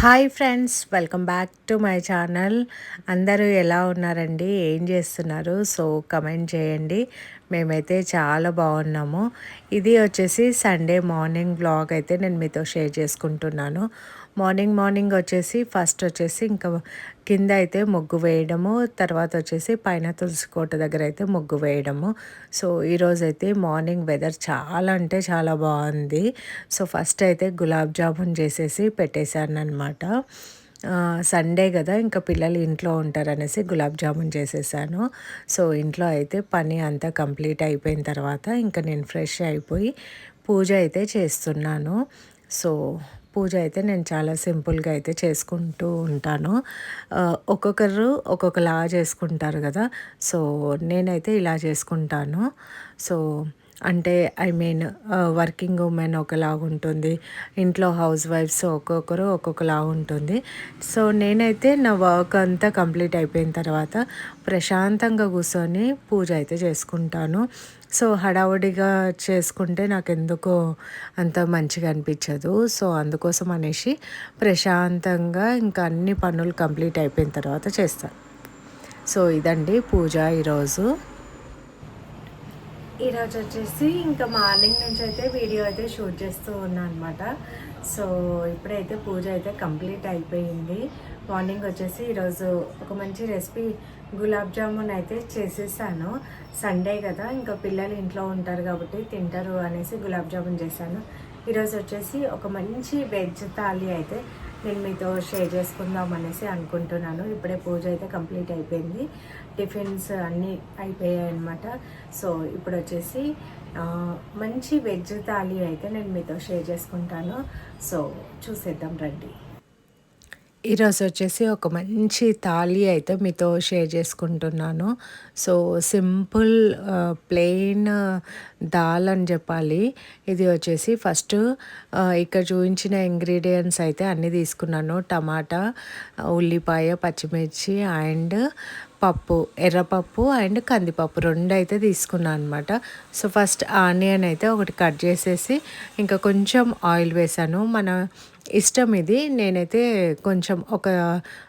Hi friends welcome back to my channel. అందరూ ఎలా ఉన్నారండి? ఏం చేస్తున్నారు? సో కమెంట్ చేయండి. మేమైతే చాలా బాగున్నాము. ఇది వచ్చేసి సండే మార్నింగ్ బ్లాగ్ అయితే నేను మీతో షేర్ చేసుకుంటున్నాను. మార్నింగ్ మార్నింగ్ వచ్చేసి ఫస్ట్ వచ్చేసి ఇంకా కింద అయితే ముగ్గు వేయడము తర్వాత వచ్చేసి పైన తులసి కోట దగ్గర అయితే ముగ్గు వేయడము. సో ఈరోజు అయితే మార్నింగ్ వెదర్ చాలా అంటే చాలా బాగుంది. సో ఫస్ట్ అయితే గులాబ్ జామున్ చేసేసి పెట్టేశాను అనమాట సండే కదా ఇంకా పిల్లలు ఇంట్లో ఉంటారనేసి గులాబ్ జామున్ చేసేసాను. సో ఇంట్లో అయితే పని అంతా కంప్లీట్ అయిపోయిన తర్వాత ఇంకా నేను ఫ్రెష్ అయిపోయి పూజ అయితే చేస్తున్నాను. సో పూజ అయితే నేను చాలా సింపుల్గా అయితే చేసుకుంటూ ఉంటాను. ఒక్కొక్కరు ఒక్కొక్కలా చేసుకుంటారు కదా. సో నేనైతే ఇలా చేసుకుంటాను. సో అంటే ఐ మీన్ వర్కింగ్ ఉమెన్ ఒకలాగా ఉంటుంది. ఇంట్లో హౌస్ వైఫ్స్ ఒక్కొక్కరు ఒక్కొక్కలా ఉంటుంది. సో నేనైతే నా వర్క్ అంతా కంప్లీట్ అయిపోయిన తర్వాత ప్రశాంతంగా కూర్చొని పూజ అయితే చేసుకుంటాను. సో హడావుడిగా చేసుకుంటే నాకు ఎందుకో అంత మంచిగా అనిపించదు. సో అందుకోసం అనేసి ప్రశాంతంగా ఇంకా అన్ని పనులు కంప్లీట్ అయిపోయిన తర్వాత చేస్తాను సో ఇదండి పూజ ఈరోజు. ఈరోజు వచ్చేసి ఇంకా మార్నింగ్ నుంచి అయితే వీడియో అయితే షూట్ చేస్తూ ఉన్నాను అనమాట సో ఇప్పుడైతే పూజ అయితే కంప్లీట్ అయిపోయింది. మార్నింగ్ వచ్చేసి ఈరోజు ఒక మంచి రెసిపీ గులాబ్ జామున్ అయితే చేసేసాను. సండే కదా ఇంకా పిల్లలు ఇంట్లో ఉంటారు కాబట్టి తింటారు అనేసి గులాబ్ జామున్ చేశాను. ఈరోజు వచ్చేసి ఒక మంచి వెజ్ థాలీ అయితే నేను మీతో షేర్ చేసుకుందాం అనేసి అనుకుంటున్నాను. ఇప్పుడే పూజ అయితే కంప్లీట్ అయిపోయింది. టిఫిన్స్ అన్నీ అయిపోయాయి అనమాట సో ఇప్పుడు వచ్చేసి మంచి వెజ్ థాలీ అయితే నేను మీతో షేర్ చేసుకుంటాను. సో చూసేద్దాం రండి. ఈరోజు వచ్చేసి ఒక మంచి తాళి అయితే మీతో షేర్ చేసుకుంటున్నాను. సో సింపుల్ ప్లెయిన్ దాల్ అని చెప్పాలి. ఇది వచ్చేసి ఫస్ట్ ఇక్కడ చూపించిన ఇంగ్రీడియంట్స్ అయితే అన్నీ తీసుకున్నాను. టమాటా ఉల్లిపాయ పచ్చిమిర్చి అండ్ పప్పు ఎర్రపప్పు అండ్ కందిపప్పు రెండు అయితే తీసుకున్నాను అనమాట సో ఫస్ట్ ఆనియన్ అయితే ఒకటి కట్ చేసేసి ఇంకా కొంచెం ఆయిల్ వేసాను. మన ఇష్టం ఇది. నేనైతే కొంచెం ఒక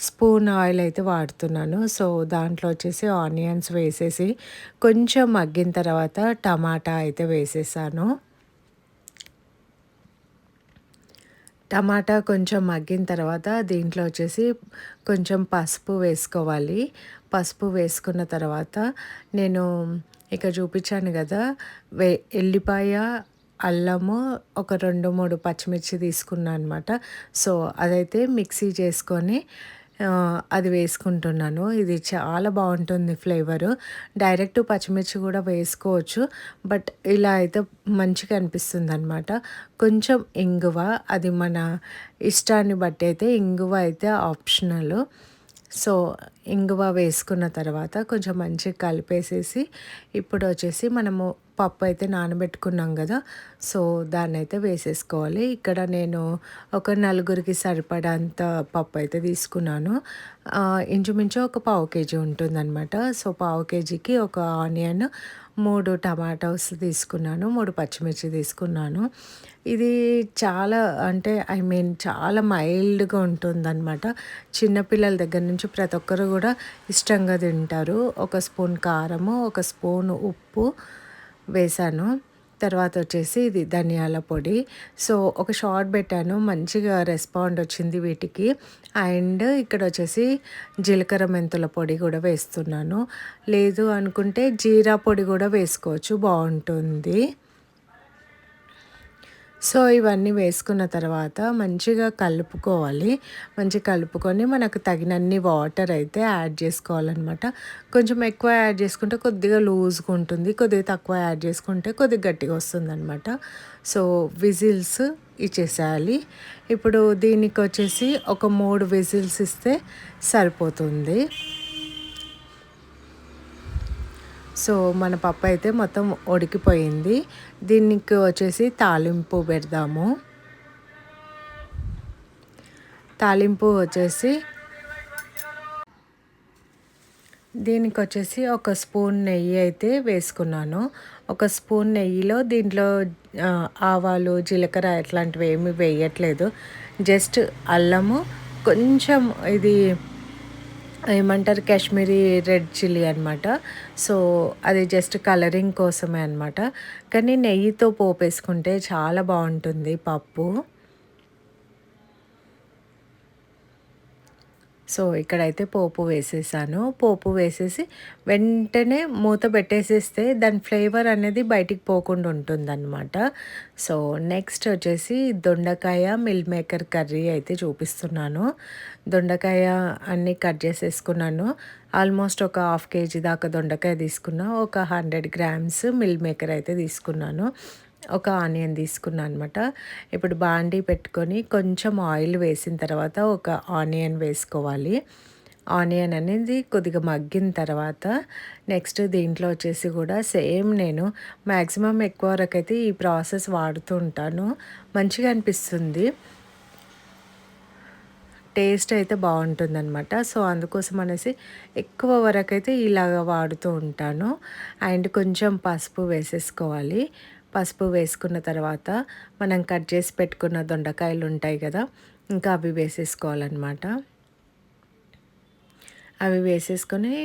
స్పూన్ ఆయిల్ అయితే వాడుతున్నాను. సో దాంట్లో వచ్చేసి ఆనియన్స్ వేసేసి కొంచెం మగ్గిన తర్వాత టమాటా అయితే వేసేసాను. టమాటా కొంచెం మగ్గిన తర్వాత దీంట్లో వచ్చేసి కొంచెం పసుపు వేసుకోవాలి. పసుపు వేసుకున్న తర్వాత నేను ఇక చూపించాను కదా వే ఎల్లిపాయ అల్లము ఒక రెండు మూడు పచ్చిమిర్చి తీసుకున్నాను అనమాట సో అదైతే మిక్సీ చేసుకొని అది వేసుకుంటున్నాను. ఇది చాలా బాగుంటుంది ఫ్లేవరు. డైరెక్ట్ పచ్చిమిర్చి కూడా వేసుకోవచ్చు. బట్ ఇలా అయితే మంచిగా అనిపిస్తుంది అనమాట కొంచెం ఇంగువ అది మన ఇష్టాన్ని బట్టి అయితే ఇంగువ అయితే ఆప్షనల్. సో ఇంగువ వేసుకున్న తర్వాత కొంచెం మంచిగా కలిపేసేసి ఇప్పుడు వచ్చేసి మనము పప్పు అయితే నానబెట్టుకున్నాం కదా సో దాన్ని అయితే వేసేసుకోవాలి. ఇక్కడ నేను ఒక నలుగురికి సరిపడంత పప్పు అయితే తీసుకున్నాను. ఇంచుమించు ఒక పావు కేజీ ఉంటుందన్నమాట. సో పావు కేజీకి ఒక ఆనియన్ మూడు టమాటోస్ తీసుకున్నాను మూడు పచ్చిమిర్చి తీసుకున్నాను. ఇది చాలా అంటే ఐ మీన్ చాలా మైల్డ్గా ఉంటుందన్నమాట. చిన్నపిల్లల దగ్గర నుంచి ప్రతి ఒక్కరు కూడా ఇష్టంగా తింటారు. ఒక స్పూన్ కారము ఒక స్పూన్ ఉప్పు వేశాను తర్వాత వచ్చేసి ఇది ధనియాల పొడి. సో ఒక షార్ట్ పెట్టాను. మంచిగా రెస్పాండ్ వచ్చింది వీటికి. అండ్ ఇక్కడ వచ్చేసి జీలకర్ర మెంతుల పొడి కూడా వేస్తున్నాను. లేదు అనుకుంటే జీరా పొడి కూడా వేసుకోవచ్చు. బాగుంటుంది. సో ఇవన్నీ వేసుకున్న తర్వాత మంచిగా కలుపుకోవాలి. మంచిగా కలుపుకొని మనకు తగినన్ని వాటర్ అయితే యాడ్ చేసుకోవాలన్నమాట. కొంచెం ఎక్కువ యాడ్ చేసుకుంటే కొద్దిగా లూజ్గా ఉంటుంది. కొద్దిగా తక్కువ యాడ్ చేసుకుంటే కొద్దిగా గట్టిగా వస్తుంది అనమాట సో విజిల్స్ ఇచ్చేసేయాలి. ఇప్పుడు దీనికి వచ్చేసి ఒక మూడు విజిల్స్ ఇస్తే సరిపోతుంది. సో మన పప్పు అయితే మొత్తం ఉడికిపోయింది. దీనికి వచ్చేసి తాలింపు పెడదాము. తాలింపు వచ్చేసి దీనికి వచ్చేసి ఒక స్పూన్ నెయ్యి అయితే వేసుకున్నాను. ఒక స్పూన్ నెయ్యిలో దీంట్లో ఆవాలు జీలకర్ర ఇట్లాంటివి ఏమి వేయట్లేదు. జస్ట్ అల్లము కొంచెం ఇది ఏమంటారు? కాశ్మీరీ రెడ్ చిల్లీ అనమాట సో అది జస్ట్ కలరింగ్ కోసమే అనమాట కానీ నెయ్యితో పోపేసుకుంటే చాలా బాగుంటుంది పప్పు. సో ఇక్కడైతే పోపు వేసేసాను. పోపు వేసేసి వెంటనే మూత పెట్టేసేస్తే దాని ఫ్లేవర్ అనేది బయటికి పోకుండా ఉంటుందన్నమాట. సో నెక్స్ట్ వచ్చేసి దొండకాయ మిల్ మేకర్ కర్రీ అయితే చూపిస్తున్నాను. దొండకాయ అన్నీ కట్ చేసేసుకున్నాను. ఆల్మోస్ట్ ఒక హాఫ్ కేజీ దాకా దొండకాయ తీసుకున్నా. ఒక హండ్రెడ్ గ్రామ్స్ మిల్ మేకర్ అయితే తీసుకున్నాను. ఒక ఆనియన్ తీసుకున్నాను అనమాట ఇప్పుడు బాండీ పెట్టుకొని కొంచెం ఆయిల్ వేసిన తర్వాత ఒక ఆనియన్ వేసుకోవాలి. ఆనియన్ అనేది కొద్దిగా మగ్గిన తర్వాత నెక్స్ట్ దీంట్లో వచ్చేసి కూడా సేమ్ నేను మ్యాక్సిమం ఎక్కువ వరకు అయితే ఈ ప్రాసెస్ వాడుతూ ఉంటాను. మంచిగా అనిపిస్తుంది. టేస్ట్ అయితే బాగుంటుందన్నమాట. సో అందుకోసం అనేసి ఎక్కువ వరకు అయితే ఇలాగ వాడుతూ ఉంటాను. అండ్ కొంచెం పసుపు వేసేసుకోవాలి. పసుపు వేసుకున్న తర్వాత మనం కట్ చేసి పెట్టుకున్న దొండకాయలు ఉంటాయి కదా ఇంకా అవి వేసేసుకోవాలన్నమాట. అవి వేసేసుకొని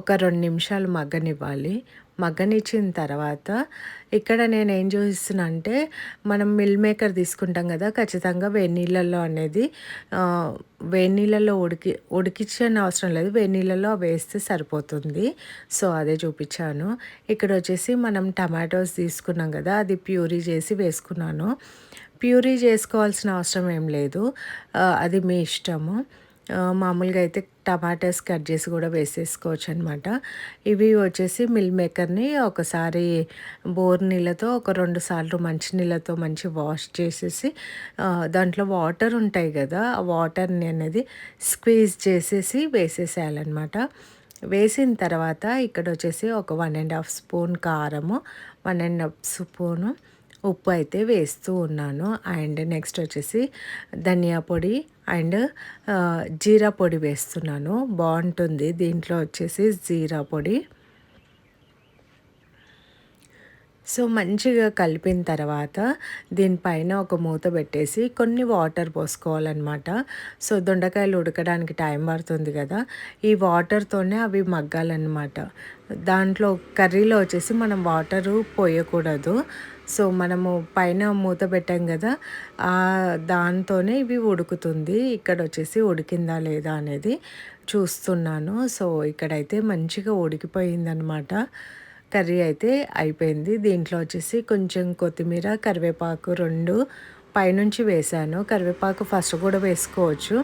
ఒక రెండు నిమిషాలు మగ్గనివ్వాలి. మగ్గనిచ్చిన తర్వాత ఇక్కడ నేను ఏం చూపిస్తున్నా అంటే మనం మిల్ మేకర్ తీసుకుంటాం కదా ఖచ్చితంగా వేడి నీళ్ళల్లో అనేది వేడి నీళ్ళల్లో ఉడికి ఉడికించని అవసరం లేదు. వేడి నీళ్ళల్లో వేస్తే సరిపోతుంది. సో అదే చూపించాను. ఇక్కడ వచ్చేసి మనం టమాటోస్ తీసుకున్నాం కదా అది ప్యూరీ చేసి వేసుకున్నాను. ప్యూరీ చేసుకోవాల్సిన అవసరం ఏం లేదు. అది మీ ఇష్టము. మామూలుగా అయితే టమాటాస్ కట్ చేసి కూడా వేసేసుకోవచ్చు అనమాట ఇవి వచ్చేసి మిల్ మేకర్ని ఒకసారి బోర్ నీళ్ళతో ఒక రెండు సార్లు మంచి నీళ్ళతో మంచి వాష్ చేసేసి దాంట్లో వాటర్ ఉంటాయి కదా ఆ వాటర్ని అనేది స్క్వీజ్ చేసేసి వేసేసేయాలన్నమాట వేసిన తర్వాత ఇక్కడ వచ్చేసి ఒక వన్ అండ్ హాఫ్ స్పూన్ కారము వన్ అండ్ హాఫ్ స్పూను ఉప్పు అయితే వేస్తూ ఉన్నాను. అండ్ నెక్స్ట్ వచ్చేసి ధనియా పొడి అండ్ జీరా పొడి వేస్తున్నాను. బాగుంటుంది. దీంట్లో వచ్చేసి జీరా పొడి. సో మంచిగా కలిపిన తర్వాత దీనిపైన ఒక మూత పెట్టేసి కొన్ని వాటర్ పోసుకోవాలన్నమాట. సో దొండకాయలు ఉడకడానికి టైం పడుతుంది కదా. ఈ వాటర్తోనే అవి మగ్గాలన్నమాట. దాంట్లో కర్రీలో వచ్చేసి మనం వాటరు పోయకూడదు. సో మనము పైన మూత పెట్టాం కదా దాంతోనే ఇవి ఉడుకుతుంది. ఇక్కడ వచ్చేసి ఉడికిందా లేదా అనేది చూస్తున్నాను. సో ఇక్కడైతే మంచిగా ఉడికిపోయిందనమాట. కర్రీ అయితే అయిపోయింది. దీంట్లో వచ్చేసి కొంచెం కొత్తిమీర కరివేపాకు రెండు పైనుంచి వేసాను కరివేపాకు ఫస్ట్ కూడా వేసుకోవచ్చు.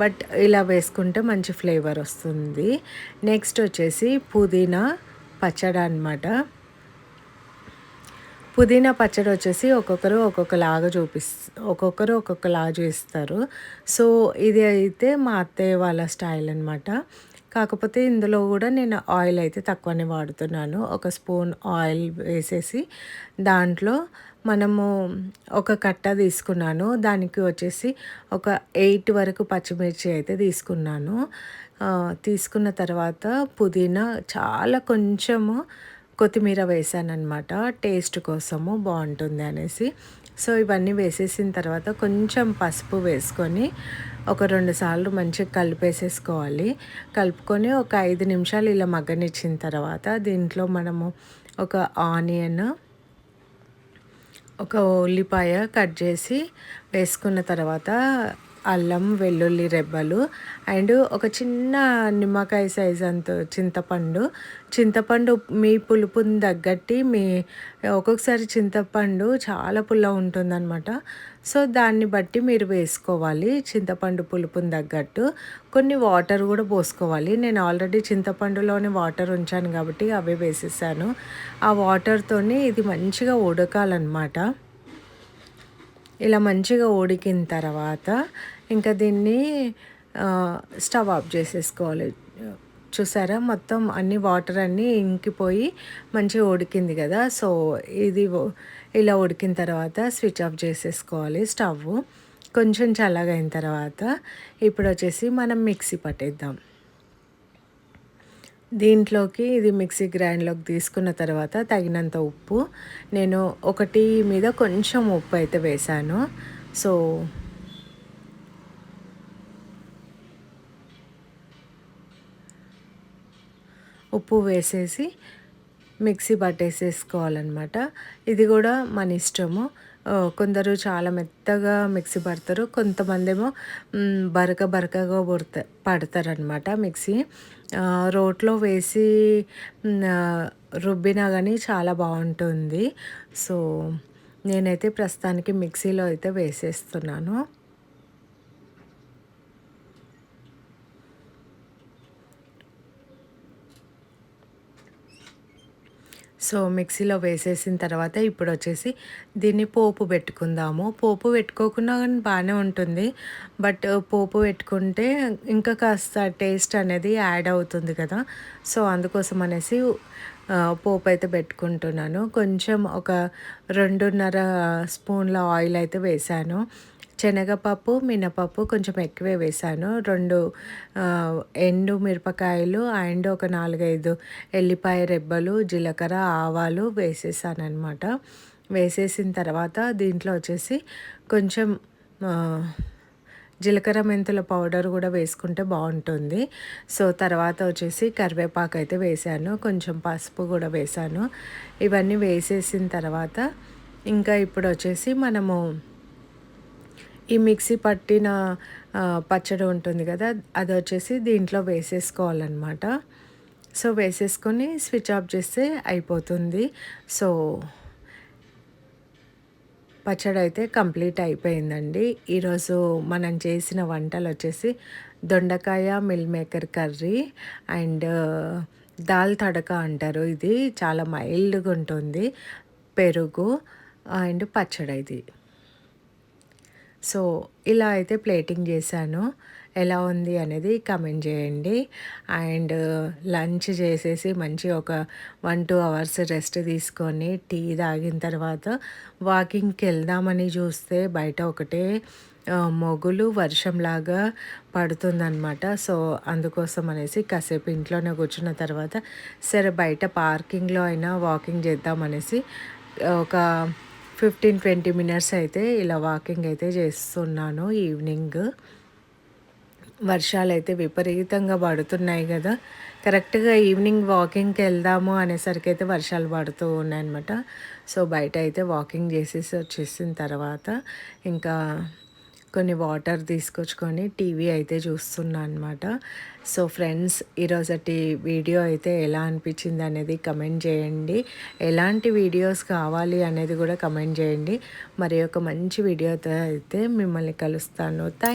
బట్ ఇలా వేసుకుంటే మంచి ఫ్లేవర్ వస్తుంది. నెక్స్ట్ వచ్చేసి పుదీనా పచ్చడి అనమాట పుదీనా పచ్చడి వచ్చేసి ఒక్కొక్కరు ఒక్కొక్కలాగా చూపిస్తారు ఒక్కొక్కరు ఒక్కొక్కలాగా చేస్తారు. సో ఇది అయితే మా అత్తయ్య వాళ్ళ స్టైల్ అనమాట కాకపోతే ఇందులో కూడా నేను ఆయిల్ అయితే తక్కువనే వాడుతున్నాను. ఒక స్పూన్ ఆయిల్ వేసేసి దాంట్లో మనము ఒక కట్ట తీసుకున్నాను. దానికి వచ్చేసి ఒక ఎయిట్ వరకు పచ్చిమిర్చి అయితే తీసుకున్నాను. తీసుకున్న తర్వాత పుదీనా చాలా కొంచెము కొత్తిమీర వేసాను అనమాట టేస్ట్ కోసము బాగుంటుంది అనేసి. సో ఇవన్నీ వేసేసిన తర్వాత కొంచెం పసుపు వేసుకొని ఒక రెండు సార్లు మంచిగా కలిపేసేసుకోవాలి. కలుపుకొని ఒక ఐదు నిమిషాలు ఇలా మగ్గనిచ్చిన తర్వాత దీంట్లో మనము ఒక ఆనియన్ ఒక ఉల్లిపాయ కట్ చేసి వేసుకున్న తర్వాత అల్లం వెల్లుల్లి రెబ్బలు అండ్ ఒక చిన్న నిమ్మకాయ సైజ్ అంత చింతపండు. చింతపండు మీ పులుపుని తగ్గట్టి మీ ఒక్కొక్కసారి చింతపండు చాలా పుల్ల ఉంటుందన్నమాట. సో దాన్ని బట్టి మీరు వేసుకోవాలి. చింతపండు పులుపుని తగ్గట్టు కొన్ని వాటర్ కూడా పోసుకోవాలి. నేను ఆల్రెడీ చింతపండులోని వాటర్ ఉంచాను కాబట్టి అవే వేసేసాను. ఆ వాటర్తోని ఇది మంచిగా ఉడకాలన్నమాట. ఇలా మంచిగా ఉడికిన తర్వాత ఇంకా దీన్ని స్టవ్ ఆఫ్ చేసేసుకోవాలి. చూసారా? మొత్తం అన్ని వాటర్ అన్నీ ఇంకిపోయి మంచిగా ఉడికింది కదా. సో ఇది ఇలా ఉడికిన తర్వాత స్విచ్ ఆఫ్ చేసేసుకోవాలి స్టవ్ కొంచెం చల్లగైన తర్వాత ఇప్పుడు వచ్చేసి మనం మిక్సీ పట్టేద్దాం. దీంట్లోకి ఇది మిక్సీ గ్రైండ్లోకి తీసుకున్న తర్వాత తగినంత ఉప్పు. నేను ఒకటి మీద కొంచెం ఉప్పు అయితే వేశాను. సో ఉప్పు వేసేసి మిక్సీ పట్టేసేసుకోవాలన్నమాట. ఇది కూడా మన ఇష్టము. కొందరు చాలా మెత్తగా మిక్సీ పడతారు. కొంతమంది ఏమో బరక బరకగా పడత పడతారనమాట మిక్సీ. రోట్లో వేసి రుబ్బినా కానీ చాలా బాగుంటుంది. సో నేనైతే ప్రస్తుతానికి మిక్సీలో అయితే వేసేస్తున్నాను. సో మిక్సీలో వేసేసిన తర్వాత ఇప్పుడు వచ్చేసి దీన్ని పోపు పెట్టుకుందాము. పోపు పెట్టుకోకుండా కానీ బాగానే ఉంటుంది. బట్ పోపు పెట్టుకుంటే ఇంకా కాస్త టేస్ట్ అనేది యాడ్ అవుతుంది కదా. సో అందుకోసం అనేసి పోపు అయితే పెట్టుకుంటున్నాను. కొంచెం ఒక రెండున్నర స్పూన్ల ఆయిల్ అయితే వేసాను శనగపప్పు మినపప్పు కొంచెం ఎక్కువే వేసాను రెండు ఎండు మిరపకాయలు అండ్ ఒక నాలుగైదు ఎల్లిపాయ రెబ్బలు జీలకర్ర ఆవాలు వేసేసాను అనమాట వేసేసిన తర్వాత దీంట్లో వచ్చేసి కొంచెం జీలకర్ర మెంతుల పౌడర్ కూడా వేసుకుంటే బాగుంటుంది. సో తర్వాత వచ్చేసి కరివేపాకు అయితే వేసాను కొంచెం పసుపు కూడా వేసాను ఇవన్నీ వేసేసిన తర్వాత ఇంకా ఇప్పుడు వచ్చేసి మనము ఈ మిక్సీ పట్టిన పచ్చడి ఉంటుంది కదా అది వచ్చేసి దీంట్లో వేసేసుకోవాలన్నమాట. సో వేసేసుకొని స్విచ్ ఆఫ్ చేస్తే అయిపోతుంది. సో పచ్చడి అయితే కంప్లీట్ అయిపోయిందండి. ఈరోజు మనం చేసిన వంటలు వచ్చేసి దొండకాయ meal maker curry and dal tadka అంటారు ఇది. చాలా మైల్డ్గా ఉంటుంది. పెరుగు అండ్ పచ్చడి ఇది. సో ఇలా అయితే ప్లేటింగ్ చేశాను. ఎలా ఉంది అనేది కమెంట్ చేయండి. అండ్ లంచ్ చేసేసి మంచి ఒక వన్ టూ అవర్స్ రెస్ట్ తీసుకొని టీ తాగిన తర్వాత వాకింగ్కి వెళ్దామని చూస్తే బయట ఒకటే మొగులు వర్షంలాగా పడుతుందన్నమాట. సో అందుకోసం అనేసి కాసేపు ఇంట్లోనే కూర్చున్న తర్వాత సరే బయట పార్కింగ్లో అయినా వాకింగ్ చేద్దామనేసి ఒక ఫిఫ్టీన్ ట్వంటీ మినిట్స్ అయితే ఇలా వాకింగ్ అయితే చేస్తున్నాను ఈవినింగ్ వర్షాలు అయితే విపరీతంగా పడుతున్నాయి కదా. కరెక్ట్గా ఈవినింగ్ వాకింగ్కి వెళ్దాము అనేసరికి అయితే వర్షాలు పడుతూ ఉన్నాయన్నమాట. సో బయట అయితే వాకింగ్ చేసేసి వచ్చేసిన తర్వాత ఇంకా కొన్ని వాటర్ తీసుకొచ్చుకొని టీవీ అయితే చూస్తున్నా అనమాట సో ఫ్రెండ్స్ ఈరోజటి వీడియో అయితే ఎలా అనిపించింది అనేది కమెంట్ చేయండి. ఎలాంటి వీడియోస్ కావాలి అనేది కూడా కమెంట్ చేయండి. మరి ఒక మంచి వీడియోతో అయితే మిమ్మల్ని కలుస్తాను. థ్యాంక్